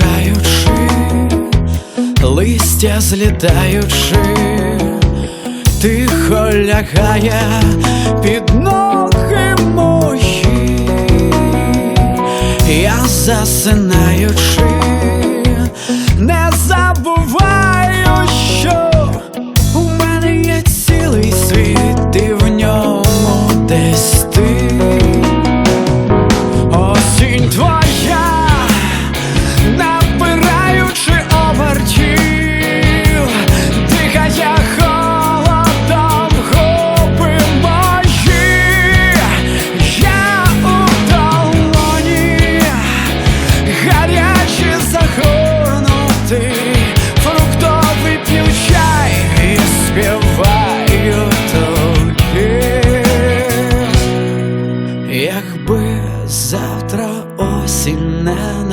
поспішаючи, листя злітаючи, тихо лягає під ноги мої, я засинаючи, не забуваю.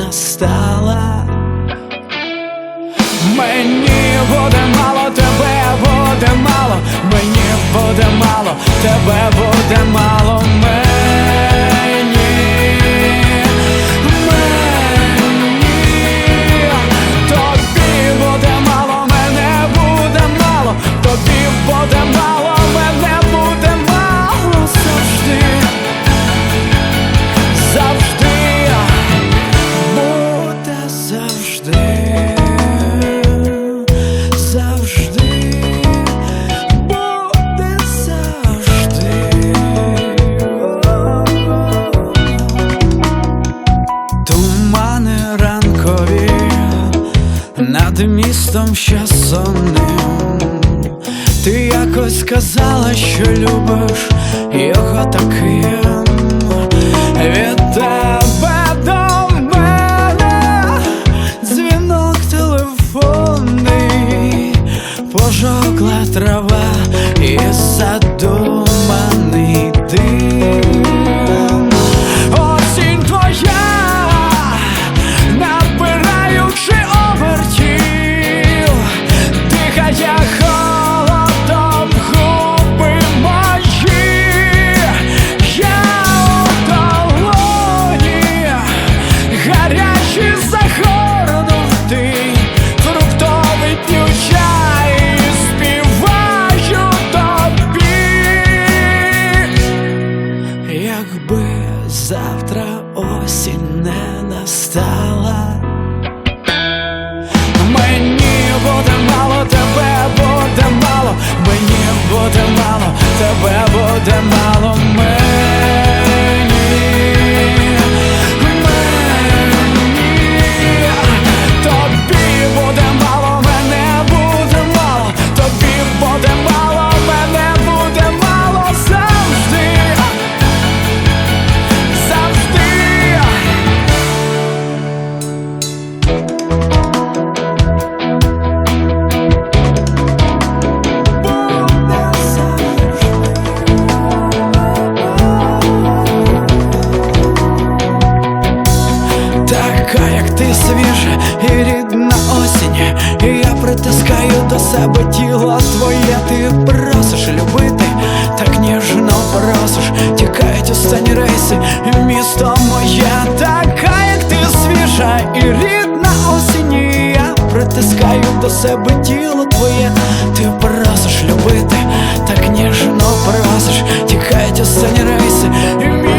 Настала, мені буде над містом ще сонним. Ти якось сказала, що любиш його таким Така, як ти свіжа і рідна осінь, і я притискаю до себе тіло твоє, ти просиш любити, так ніжно просиш, тікають останні рейси, і місто моє, така, як ти свіжа і рідна осінь, і я притискаю до себе тіло твоє, ти просиш любити, так ніжно просиш, тікають останні рейси, і